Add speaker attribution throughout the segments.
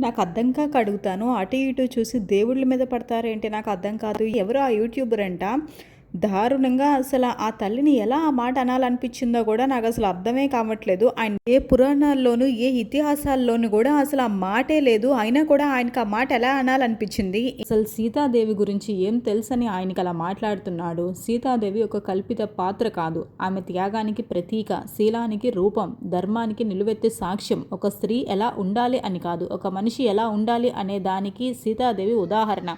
Speaker 1: నాకు అర్థం కాక అడుగుతాను. అటు ఇటు చూసి దేవుళ్ళ మీద పడతారేంటి? నాకు అర్థం కాదు. ఎవరు ఆ యూట్యూబర్ అంట? దారుణంగా అసలు ఆ తల్లిని ఎలా ఆ మాట అనాలనిపించిందో కూడా నాకు అసలు అర్థమే కావట్లేదు. ఆయన ఏ పురాణాల్లోనూ ఏ ఇతిహాసాల్లోనూ కూడా అసలు ఆ మాటే లేదు. అయినా కూడా ఆయనకు ఆ మాట ఎలా అనాలనిపించింది? అసలు సీతాదేవి గురించి ఏం తెలుసని ఆయనకి అలా మాట్లాడుతున్నాడు. సీతాదేవి ఒక కల్పిత పాత్ర కాదు. ఆమె త్యాగానికి ప్రతీక శీలానికి రూపం ధర్మానికి నిలువెత్తే సాక్ష్యం. ఒక స్త్రీ ఎలా ఉండాలి అని కాదు ఒక మనిషి ఎలా ఉండాలి అనే దానికి సీతాదేవి ఉదాహరణ.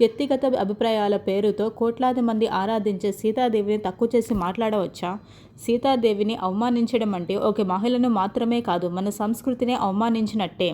Speaker 1: వ్యక్తిగత అభిప్రాయాల పేరుతో కోట్లాది మంది ఆరా ఆరాధించే సీతాదేవిని తక్కువ చేసి మాట్లాడవచ్చా? సీతాదేవిని అవమానించడం అంటే ఒక మహిళను మాత్రమే కాదు మన సంస్కృతిని అవమానించినట్టే.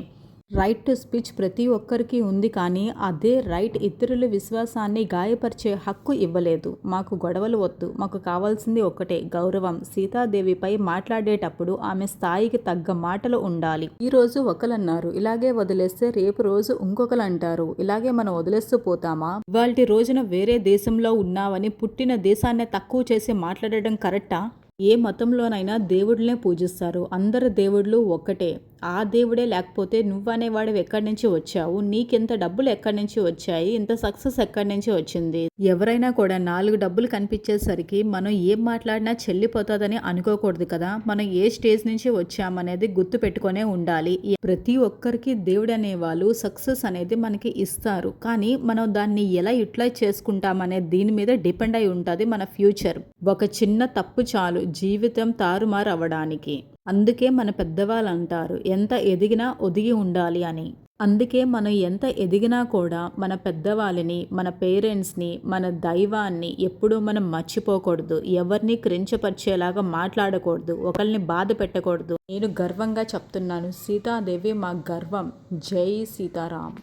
Speaker 1: రైట్ టు స్పీచ్ ప్రతి ఒక్కరికి ఉంది కానీ అదే రైట్ ఇతరుల విశ్వాసాన్ని గాయపరిచే హక్కు ఇవ్వలేదు. మాకు గొడవలు వద్దు. మాకు కావాల్సింది ఒక్కటే గౌరవం. సీతాదేవిపై మాట్లాడేటప్పుడు ఆమె స్థాయికి తగ్గ మాటలు ఉండాలి. ఈ రోజు ఒకలన్నారు ఇలాగే వదిలేస్తే రేపు రోజు ఇంకొకరు అంటారు. ఇలాగే మనం వదిలేస్తూ పోతామా? ఇవాళ రోజున వేరే దేశంలో ఉన్నావని పుట్టిన దేశాన్ని తక్కువ చేసి మాట్లాడడం కరెక్టా? ఏ మతంలోనైనా దేవుడినే పూజిస్తారు. అందరు దేవుళ్ళు ఒక్కటే. ఆ దేవుడే లేకపోతే నువ్వనేవాడు ఎక్కడి నుంచి వచ్చావు? నీకెంత డబ్బులు ఎక్కడి నుంచి వచ్చాయి? ఇంత సక్సెస్ ఎక్కడి నుంచి వచ్చింది? ఎవరైనా కూడా నాలుగు డబ్బులు కనిపించేసరికి మనం ఏం మాట్లాడినా చెల్లిపోతుందని అనుకోకూడదు కదా. మనం ఏ స్టేజ్ నుంచి వచ్చామనేది గుర్తు పెట్టుకునే ఉండాలి ప్రతి ఒక్కరికి దేవుడు అనేవాళ్ళు సక్సెస్ అనేది మనకి ఇస్తారు. కానీ మనం దాన్ని ఎలా యూటిలైజ్ చేసుకుంటామనే దీని మీద డిపెండ్ అయి ఉంటుంది మన ఫ్యూచర్. ఒక చిన్న తప్పు చాలు జీవితం తారుమారు అవ్వడానికి అందుకే మన పెద్దవాళ్ళు అంటారు ఎంత ఎదిగినా ఒదిగి ఉండాలి అని. అందుకే మనం ఎంత ఎదిగినా కూడా మన పెద్దవాళ్ళని మన పేరెంట్స్ని మన దైవాన్ని ఎప్పుడూ మనం మర్చిపోకూడదు. ఎవరిని క్రించపరిచేలాగా మాట్లాడకూడదు. ఒకరిని బాధ పెట్టకూడదు. నేను గర్వంగా చెప్తున్నాను. సీతాదేవి మా గర్వం. జై సీతారాం.